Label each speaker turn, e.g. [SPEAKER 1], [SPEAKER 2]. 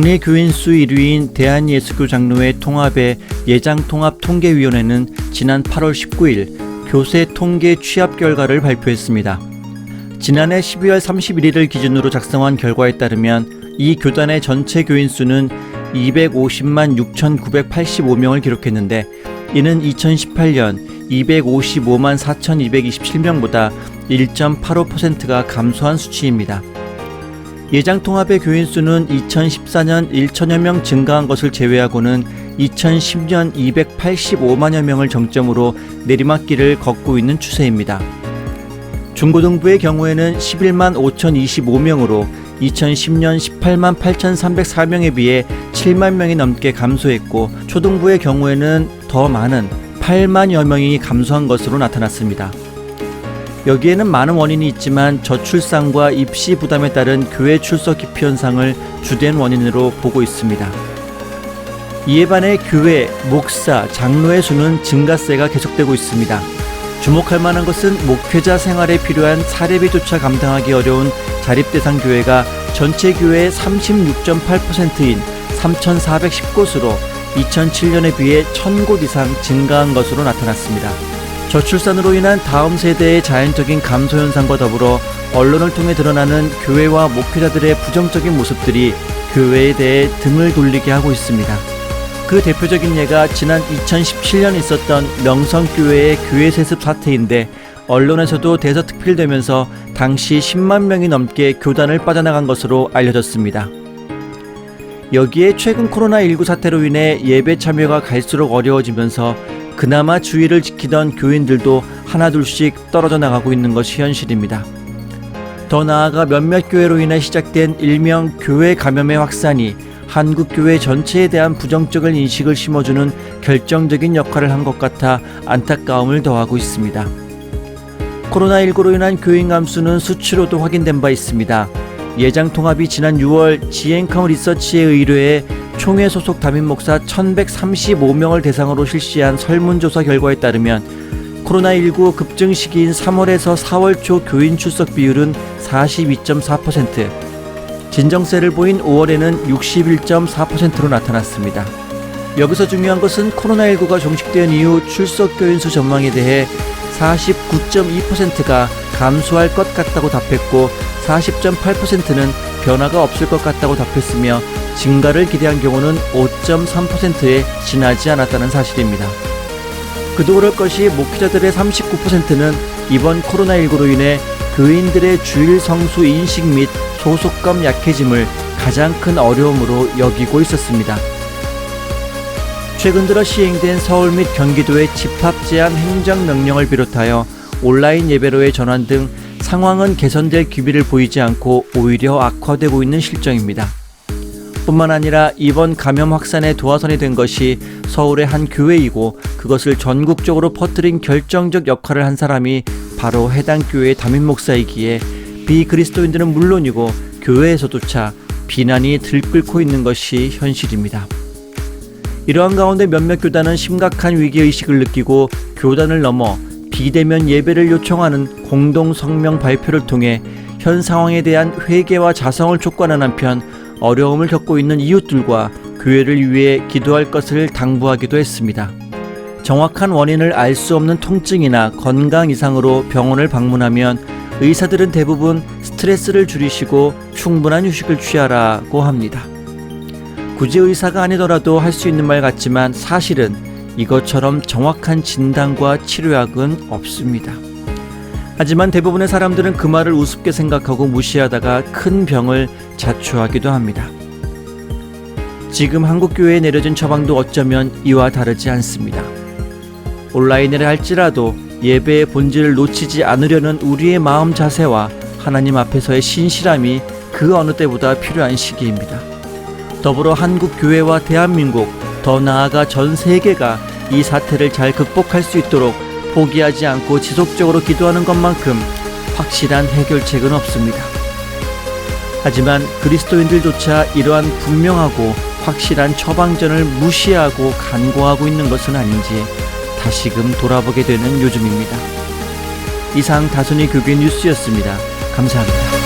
[SPEAKER 1] 국내 교인 수 1위인 대한예수교 장로회 통합의 예장통합통계위원회는 지난 8월 19일 교세 통계 취합 결과를 발표했습니다. 지난해 12월 31일을 기준으로 작성한 결과에 따르면 이 교단의 전체 교인 수는 250만 6,985명을 기록했는데 이는 2018년 255만 4,227명보다 1.85%가 감소한 수치입니다. 예장 통합의 교인 수는 2014년 1천여 명 증가한 것을 제외하고는 2010년 285만여 명을 정점으로 내리막길을 걷고 있는 추세입니다. 중고등부의 경우에는 11만 5,025명으로 2010년 18만 8,304명에 비해 7만 명이 넘게 감소했고 초등부의 경우에는 더 많은 8만여 명이 감소한 것으로 나타났습니다. 여기에는 많은 원인이 있지만 저출산과 입시 부담에 따른 교회 출석 기피 현상을 주된 원인으로 보고 있습니다. 이에 반해 교회, 목사, 장로의 수는 증가세가 계속되고 있습니다. 주목할 만한 것은 목회자 생활에 필요한 사례비조차 감당하기 어려운 자립대상 교회가 전체 교회의 36.8%인 3,410곳으로 2007년에 비해 1,000곳 이상 증가한 것으로 나타났습니다. 저출산으로 인한 다음 세대의 자연적인 감소 현상과 더불어 언론을 통해 드러나는 교회와 목회자들의 부정적인 모습들이 교회에 대해 등을 돌리게 하고 있습니다. 그 대표적인 예가 지난 2017년 있었던 명성교회의 교회 세습 사태인데 언론에서도 대서특필되면서 당시 10만 명이 넘게 교단을 빠져나간 것으로 알려졌습니다. 여기에 최근 코로나19 사태로 인해 예배 참여가 갈수록 어려워지면서 그나마 주의를 지키던 교인들도 하나둘씩 떨어져 나가고 있는 것이 현실입니다. 더 나아가 몇몇 교회로 인해 시작된 일명 교회 감염의 확산이 한국 교회 전체에 대한 부정적인 인식을 심어주는 결정적인 역할을 한 것 같아 안타까움을 더하고 있습니다. 코로나19로 인한 교인 감수는 수치로도 확인된 바 있습니다. 예장 통합이 지난 6월 지앤컴 리서치에 의뢰해 총회 소속 담임 목사 1135명을 대상으로 실시한 설문조사 결과에 따르면 코로나19 급증 시기인 3월에서 4월 초 교인 출석 비율은 42.4%, 진정세를 보인 5월에는 61.4%로 나타났습니다. 여기서 중요한 것은 코로나19가 종식된 이후 출석 교인 수 전망에 대해 49.2%가 감소할 것 같다고 답했고 40.8%는 변화가 없을 것 같다고 답했으며 증가를 기대한 경우는 5.3%에 지나지 않았다는 사실입니다. 그도 그럴 것이 목회자들의 39%는 이번 코로나19로 인해 교인들의 주일 성수 인식 및 소속감 약해짐을 가장 큰 어려움으로 여기고 있었습니다. 최근 들어 시행된 서울 및 경기도의 집합 제한 행정 명령을 비롯하여 온라인 예배로의 전환 등 상황은 개선될 기미를 보이지 않고 오히려 악화되고 있는 실정입니다. 뿐만 아니라 이번 감염 확산의 도화선이 된 것이 서울의 한 교회이고 그것을 전국적으로 퍼뜨린 결정적 역할을 한 사람이 바로 해당 교회의 담임 목사이기에 비그리스도인들은 물론이고 교회에서조차 비난이 들끓고 있는 것이 현실입니다. 이러한 가운데 몇몇 교단은 심각한 위기의식을 느끼고 교단을 넘어 비대면 예배를 요청하는 공동 성명 발표를 통해 현 상황에 대한 회개와 자성을 촉구하는 한편 어려움을 겪고 있는 이웃들과 교회를 위해 기도할 것을 당부하기도 했습니다. 정확한 원인을 알 수 없는 통증이나 건강 이상으로 병원을 방문하면 의사들은 대부분 스트레스를 줄이시고 충분한 휴식을 취하라고 합니다. 굳이 의사가 아니더라도 할 수 있는 말 같지만 사실은 이것처럼 정확한 진단과 치료약은 없습니다. 하지만 대부분의 사람들은 그 말을 우습게 생각하고 무시하다가 큰 병을 자초하기도 합니다. 지금 한국교회에 내려진 처방도 어쩌면 이와 다르지 않습니다. 온라인을 할지라도 예배의 본질을 놓치지 않으려는 우리의 마음 자세와 하나님 앞에서의 신실함이 그 어느 때보다 필요한 시기입니다. 더불어 한국 교회와 대한민국 더 나아가 전 세계가 이 사태를 잘 극복할 수 있도록 포기하지 않고 지속적으로 기도하는 것만큼 확실한 해결책은 없습니다. 하지만 그리스도인들조차 이러한 분명하고 확실한 처방전을 무시하고 간과하고 있는 것은 아닌지 다시금 돌아보게 되는 요즘입니다. 이상 다순이 교계 뉴스였습니다. 감사합니다.